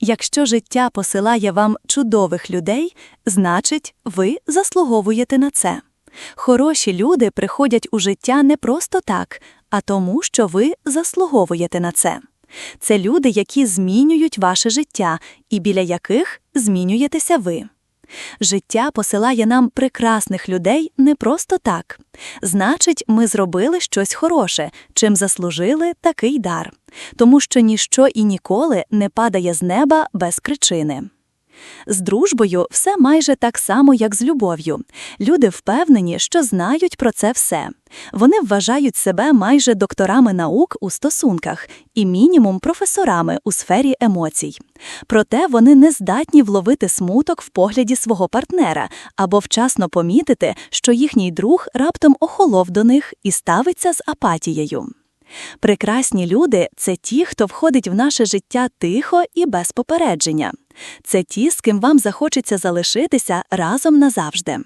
Якщо життя посилає вам чудових людей, значить, ви заслуговуєте на це. Хороші люди приходять у життя не просто так, а тому, що ви заслуговуєте на це. Це люди, які змінюють ваше життя і біля яких змінюєтеся ви. Життя посилає нам прекрасних людей не просто так. Значить, ми зробили щось хороше, чим заслужили такий дар, тому що ніщо і ніколи не падає з неба без причини. З дружбою все майже так само, як з любов'ю. Люди впевнені, що знають про це все. Вони вважають себе майже докторами наук у стосунках і мінімум професорами у сфері емоцій. Проте вони не здатні вловити смуток в погляді свого партнера або вчасно помітити, що їхній друг раптом охолов до них і ставиться з апатією. Прекрасні люди це ті, хто входить в наше життя тихо і без попередження. Це ті, з ким вам захочеться залишитися разом назавжди.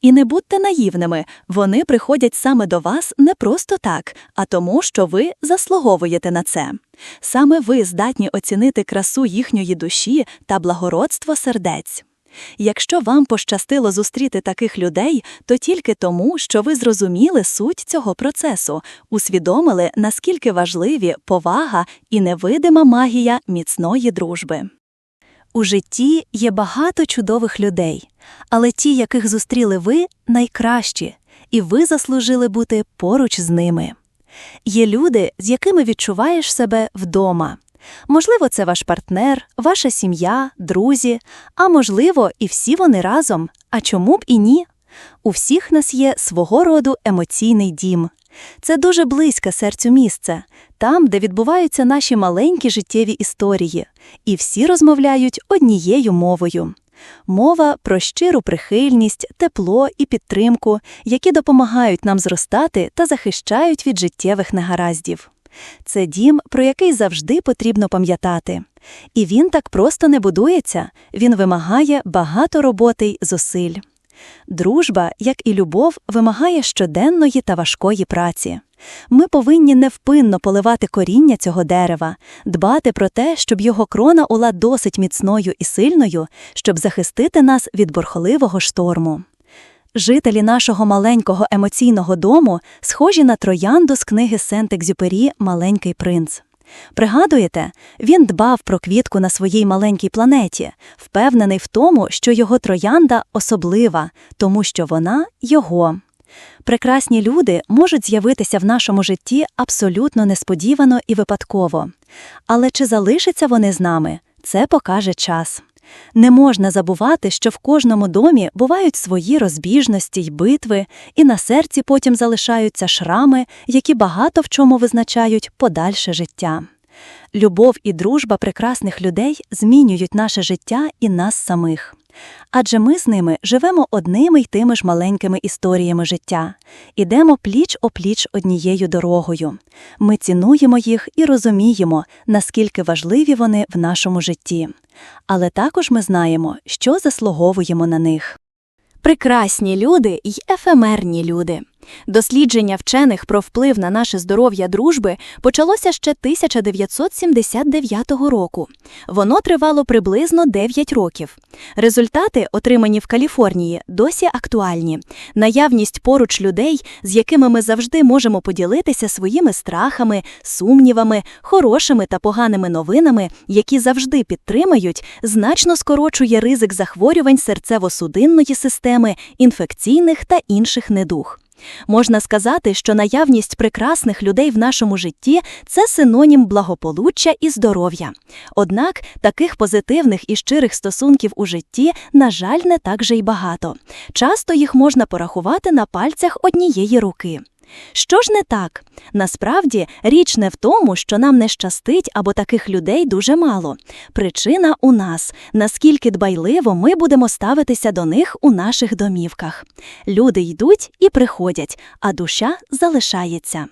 І не будьте наївними, вони приходять саме до вас не просто так, а тому, що ви заслуговуєте на це. Саме ви здатні оцінити красу їхньої душі та благородство сердець. Якщо вам пощастило зустріти таких людей, то тільки тому, що ви зрозуміли суть цього процесу, усвідомили, наскільки важливі повага і невидима магія міцної дружби. У житті є багато чудових людей, але ті, яких зустріли ви, найкращі, і ви заслужили бути поруч з ними. Є люди, з якими відчуваєш себе вдома. Можливо, це ваш партнер, ваша сім'я, друзі, а можливо, і всі вони разом. А чому б і ні? У всіх нас є свого роду емоційний дім. Це дуже близьке серцю місце, там, де відбуваються наші маленькі життєві історії, і всі розмовляють однією мовою. Мова про щиру прихильність, тепло і підтримку, які допомагають нам зростати та захищають від життєвих негараздів. Це дім, про який завжди потрібно пам'ятати. І він так просто не будується, він вимагає багато роботи й зусиль. Дружба, як і любов, вимагає щоденної та важкої праці. Ми повинні невпинно поливати коріння цього дерева, дбати про те, щоб його крона була досить міцною і сильною, щоб захистити нас від бурхливого шторму. Жителі нашого маленького емоційного дому схожі на троянду з книги Сент-Екзюпері Маленький принц. Пригадуєте, він дбав про квітку на своїй маленькій планеті, впевнений в тому, що його троянда особлива, тому що вона його. Прекрасні люди можуть з'явитися в нашому житті абсолютно несподівано і випадково. Але чи залишаться вони з нами, це покаже час. Не можна забувати, що в кожному домі бувають свої розбіжності й битви, і на серці потім залишаються шрами, які багато в чому визначають подальше життя. Любов і дружба прекрасних людей змінюють наше життя і нас самих. Адже ми з ними живемо одними й тими ж маленькими історіями життя, ідемо пліч опліч однією дорогою. Ми цінуємо їх і розуміємо, наскільки важливі вони в нашому житті. Але також ми знаємо, що заслуговуємо на них. Прекрасні люди й ефемерні люди. Дослідження вчених про вплив на наше здоров'я дружби почалося ще 1979 року. Воно тривало приблизно 9 років. Результати, отримані в Каліфорнії, досі актуальні. Наявність поруч людей, з якими ми завжди можемо поділитися своїми страхами, сумнівами, хорошими та поганими новинами, які завжди підтримають, значно скорочує ризик захворювань серцево-судинної системи, інфекційних та інших недуг. Можна сказати, що наявність прекрасних людей в нашому житті це синонім благополуччя і здоров'я. Однак таких позитивних і щирих стосунків у житті, на жаль, не так же й багато. Часто їх можна порахувати на пальцях однієї руки. Що ж не так? Насправді річ не в тому, що нам не щастить або таких людей дуже мало. Причина у нас, наскільки дбайливо ми будемо ставитися до них у наших домівках. Люди йдуть і приходять, а душа залишається.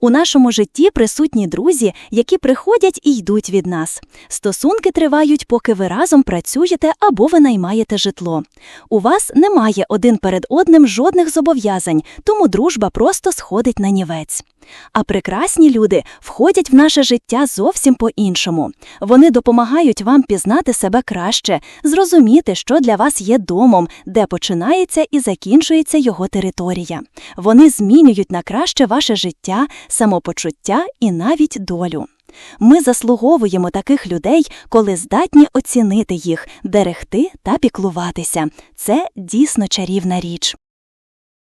У нашому житті присутні друзі, які приходять і йдуть від нас. Стосунки тривають, поки ви разом працюєте або ви наймаєте житло. У вас немає один перед одним жодних зобов'язань, тому дружба просто сходить на нівець. А прекрасні люди входять в наше життя зовсім по-іншому. Вони допомагають вам пізнати себе краще, зрозуміти, що для вас є домом, де починається і закінчується його територія. Вони змінюють на краще ваше життя, самопочуття і навіть долю. Ми заслуговуємо таких людей, коли здатні оцінити їх, берегти та піклуватися. Це дійсно чарівна річ.